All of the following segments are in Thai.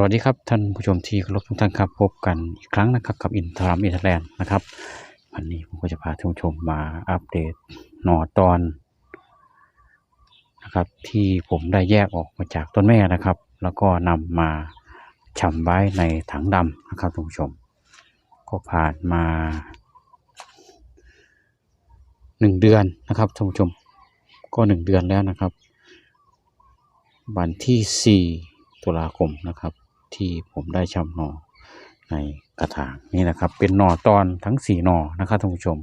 สวัสดีครับท่านผู้ชมที่เคารพทุกท่านครับพบกันอีกครั้งนะครับกับอินทรามอินเทอร์แลนด์นะครับ วันนี้ผมก็จะพาท่านผู้ชมมาอัปเดตหน่อตอนนะครับ ที่ผมได้แยกออกมาจากต้นแม่นะครับ แล้วก็นำมาชำไว้ในถังดำนะครับท่านผู้ชม ก็ผ่านมาหนึ่งเดือนนะครับท่านผู้ชมก็หนึ่งเดือนแล้วนะครับ วันที่สี่ตุลาคมนะครับ ที่ผมได้ชำหน่อในกระถางนี่นะครับ เป็นหน่อตอนทั้งสี่หน่อนะครับท่านผู้ชม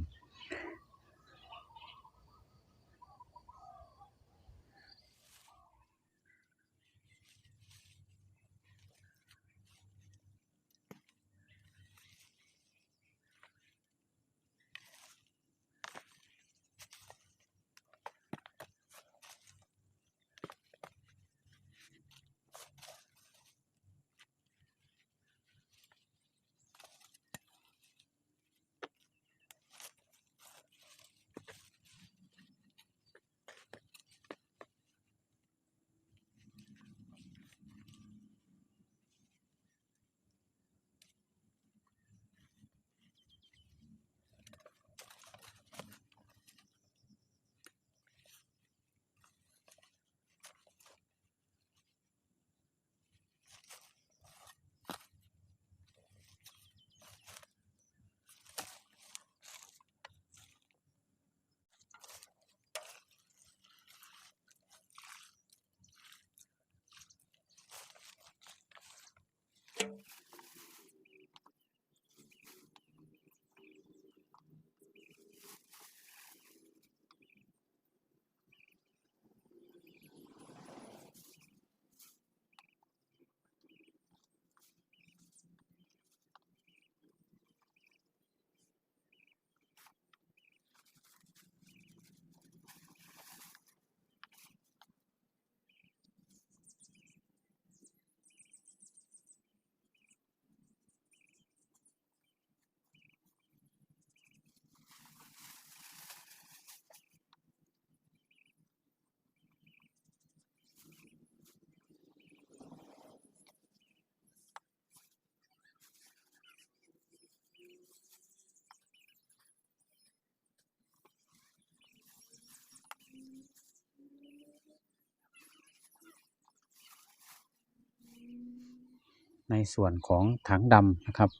ในส่วนของถังดำนะครับ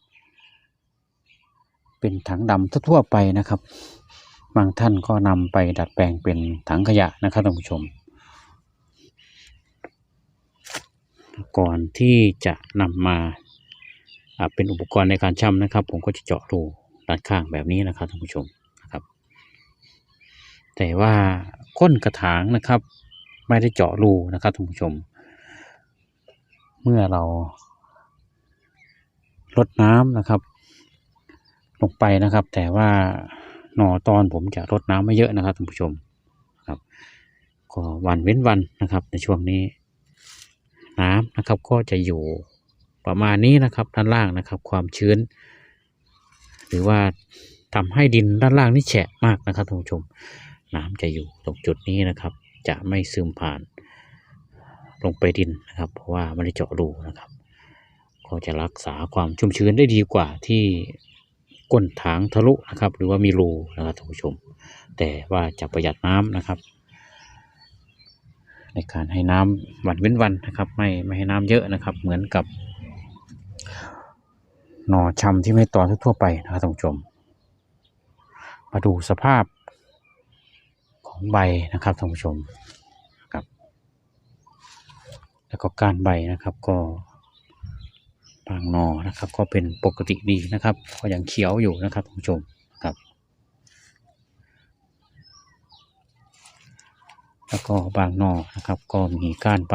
เป็นถังดำทั่วไปนะครับ บางท่านก็นำไปดัดแปลงเป็นถังขยะนะครับท่านผู้ชม ก่อนที่จะนำมาอ่าเป็นอุปกรณ์ในการช่ำนะครับ ผมก็จะเจาะรูด้านข้างแบบนี้นะครับท่านผู้ชมนะครับ แต่ว่าก้นกระถางนะครับ ไม่ได้เจาะรูนะครับท่านผู้ชม เมื่อเรา ลดน้ำนะครับ ลงไปนะครับ แต่ว่าหน่อตอนผมจะรดน้ำไม่เยอะนะครับท่านผู้ชมครับ ก็วันเว้นวันนะครับ ในช่วงนี้ น้ำนะครับก็จะอยู่ประมาณนี้นะครับด้านล่างนะครับ ความชื้น หรือว่าทำให้ดินด้านล่างนี่แฉะมากนะครับท่านผู้ชม น้ำจะอยู่ตรงจุดนี้นะครับ จะไม่ซึมผ่านลงไปดินนะครับ เพราะว่าไม่ได้เจาะรูนะครับ ก็จะรักษาความชุ่มชื้นได้ดีกว่าที่ก้นถางทะลุนะครับ หรือว่ามีรูนะครับท่านผู้ชม แต่ว่าจะประหยัดน้ำนะครับ ในการให้น้ำวันเว้นวันนะครับ ไม่ไม่ให้น้ำเยอะนะครับ เหมือนกับหน่อชำที่ไม่ตอนทั่วไปนะครับท่านผู้ชม มาดูสภาพของใบนะครับท่านผู้ชมครับ แล้วก็การใบนะครับก็ บางนอนะครับ ก็เป็นปกติดีนะครับ ก็ยังเขียวอยู่นะครับท่านผู้ชมครับ แล้วก็บางนอนะครับ ก็มีก้านใบ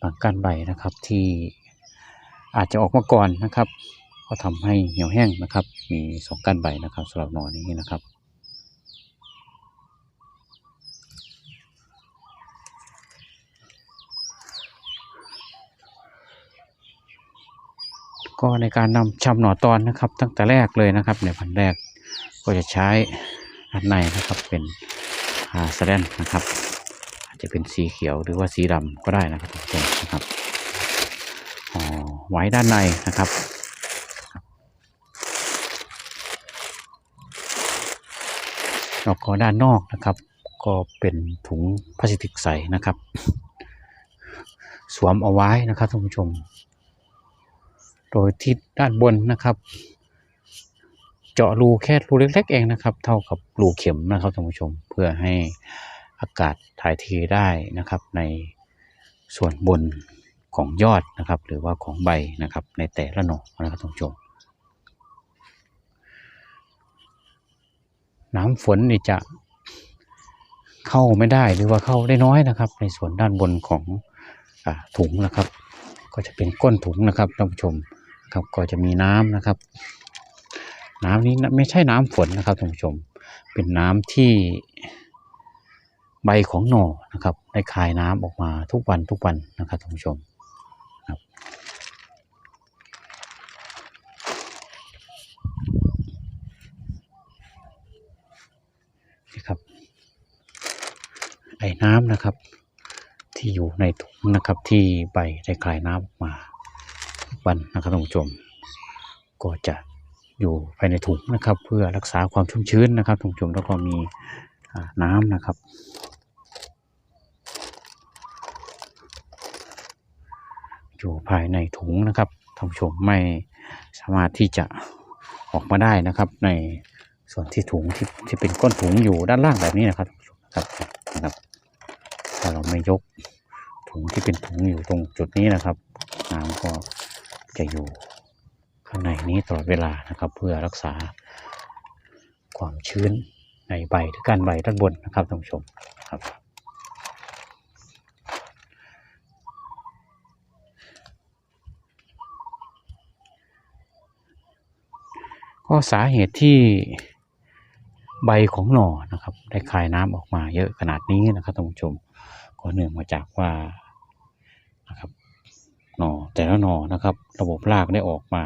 บางก้านใบนะครับที่อาจจะออกมาก่อนนะครับ ก็ทำให้เหี่ยวแห้งนะครับ มีสองก้านใบนะครับสำหรับนอนี้นะครับ ก็ในการนำชำหน่อตอนนะครับ ตั้งแต่แรกเลยนะครับในพันแรกก็จะใช้อันในนะครับเป็นอาสแดนนะครับ อาจจะเป็นสีเขียวหรือว่าสีดำก็ได้นะครับท่านนะครับห่อไว้ด้านในนะครับแล้วก็ด้านนอกนะครับ ก็เป็นถุงพลาสติกใสนะครับ สวมเอาไว้นะครับท่านผู้ชม โดยที่ด้านบนนะครับ เจาะรูแค่รูเล็กๆเองนะครับ เท่ากับรูเข็มนะครับท่านผู้ชมเพื่อให้อากาศถ่ายเทได้นะครับในส่วนบนของยอดนะครับ หรือว่าของใบนะครับ ในแต่ละหน่อนะครับท่านผู้ชมน้ำฝนนี่จะเข้าไม่ได้หรือว่าเข้าได้น้อยนะครับ ในส่วนด้านบนของอถุงนะครับ ก็จะเป็นก้นถุงนะครับท่านผู้ชม ครับก็จะมีน้ำนะครับ น้ำนี้ไม่ใช่น้ำฝนนะครับท่านผู้ชม เป็นน้ำที่ใบของหน่อนะครับได้คายน้ำออกมาทุกวันทุกวันนะครับท่านผู้ชมครับนี่ครับไอ้น้ำนะครับที่อยู่ในถุงนะครับที่ใบได้คลายน้ำออกมา วันนะครับท่านผู้ชม ก็จะอยู่ภายในถุงนะครับ เพื่อรักษาความชุ่มชื้นนะครับท่านผู้ชมแล้วก็มีน้ำนะครับ อยู่ภายในถุงนะครับท่านผู้ชมไม่สามารถที่จะออกมาได้นะครับ ในส่วนที่ถุงที่ที่เป็นก้นถุงอยู่ด้านล่างแบบนี้นะครับท่านผู้ชมนะครับนะครับ ถ้าเราไม่ยกถุงที่เป็นถุงอยู่ตรงจุดนี้นะครับน้ำก็ จะอยู่ข้างในนี้ตลอดเวลานะครับ เพื่อรักษาความชื้นในใบหรือการใบด้านบนนะครับท่านผู้ชมครับก็สาเหตุที่ใบของหน่อนะครับ ได้คายน้ำออกมาเยอะขนาดนี้นะครับท่านผู้ชมก็เนื่องมาจากว่านะครับ หน่อแต่ละหน่อนะครับ ระบบรากได้ออกมา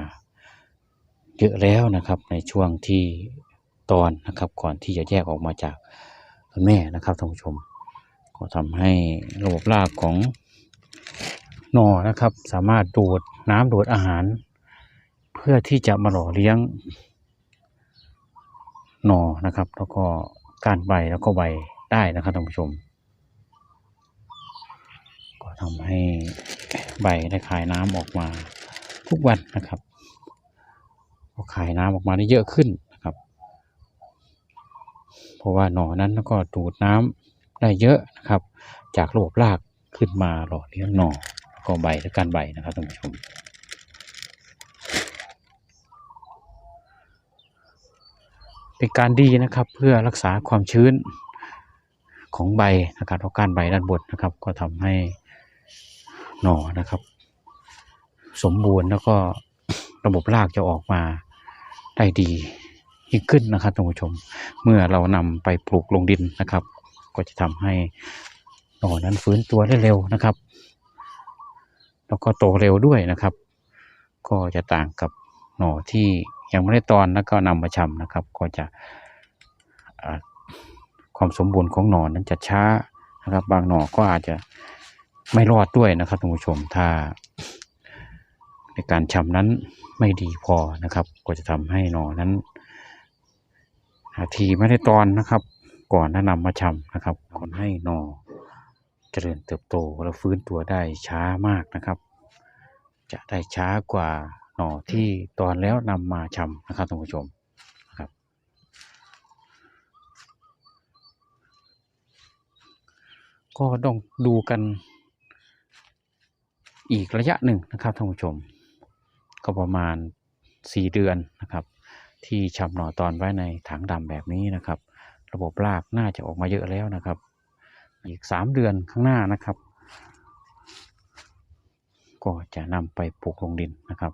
เยอะแล้วนะครับในช่วงที่ตอนนะครับ ก่อนที่จะแยกออกมาจากต้นแม่นะครับท่านผู้ชม ก็ทำให้ระบบรากของหน่อนะครับ สามารถดูดน้ำดูดอาหาร เพื่อที่จะมาหล่อเลี้ยงหน่อนะครับ แล้วก็กานใบแล้วก็ใบได้นะครับท่านผู้ชม ก็ทำให้ใบได้คายน้ำออกมาทุกวันนะครับก็คายน้ำออกมาได้เยอะขึ้นนะครับ เพราะว่าหน่อนั้นก็ดูดน้ำได้เยอะนะครับ จากระบบรากขึ้นมาหล่อเลี้ยงหน่อก็ใบและการใบนะครับท่านผู้ชมเป็นการดีนะครับเพื่อรักษาความชื้นของใบนะครับแล้วก้านใบด้านบนนะครับ ก็ทำให้ หน่อนะครับ สมบูรณ์แล้วก็ระบบรากจะออกมาได้ดียิ่งขึ้นนะครับท่านผู้ชม เมื่อเรานำไปปลูกลงดินนะครับ ก็จะทำให้หน่อนั้นฟื้นตัวได้เร็วนะครับ แล้วก็โตเร็วด้วยนะครับ ก็จะต่างกับหน่อที่ยังไม่ได้ตอนแล้วก็นำมาชำนะครับ ก็จะความสมบูรณ์ของหน่อนั้นจะช้านะครับ บางหน่อก็อาจจะ ไม่รอดด้วยนะครับท่านผู้ชมถ้า ในการชำนั้นไม่ดีพอนะครับ ก็จะทำให้หนอนั้นนาทีไม่ได้ตอนนะครับ ก่อนถ้านำมาชำนะครับก่อนให้หน่อเจริญเติบโตและฟื้นตัวได้ช้ามากนะครับ จะได้ช้ากว่าหน่อที่ตอนแล้วนำมาชำนะครับท่านผู้ชมนะครับ ก็ต้องดูกัน อีกระยะหนึ่งนะครับท่านผู้ชม ก็ประมาณสี่เดือนนะครับ ที่ชำหน่อตอนไว้ในถังดำแบบนี้นะครับ ระบบรากน่าจะออกมาเยอะแล้วนะครับ อีกสามเดือนข้างหน้านะครับ ก็จะนำไปปลูกลงดินนะครับ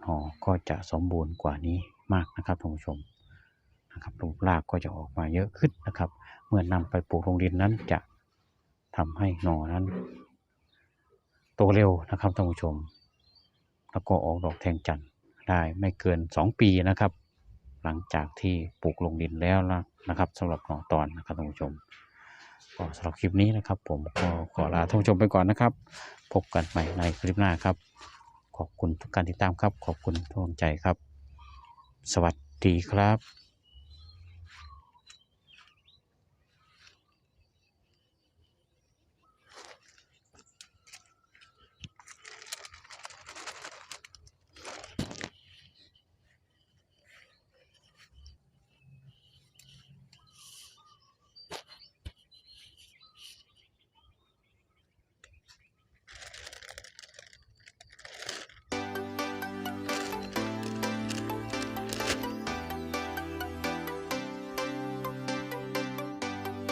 หน่อก็จะสมบูรณ์กว่านี้มากนะครับท่านผู้ชมนะครับระบบรากก็จะออกมาเยอะขึ้นนะครับ เมื่อนำไปปลูกลงดินนั้นจะทำให้หน่อนั้น โตเร็วนะครับท่านผู้ชม แล้วก็ออกดอกแทงจันทร์ได้ไม่เกินสองปีนะครับ หลังจากที่ปลูกลงดินแล้วนะนะครับสำหรับหน่อตอนนะครับท่านผู้ชมก็สำหรับคลิปนี้นะครับ ผมก็ขอลาท่านผู้ชมไปก่อนนะครับ พบกันใหม่ในคลิปหน้าครับ ขอบคุณทุกการติดตามครับ ขอบคุณทุกกำลังใจครับ สวัสดีครับ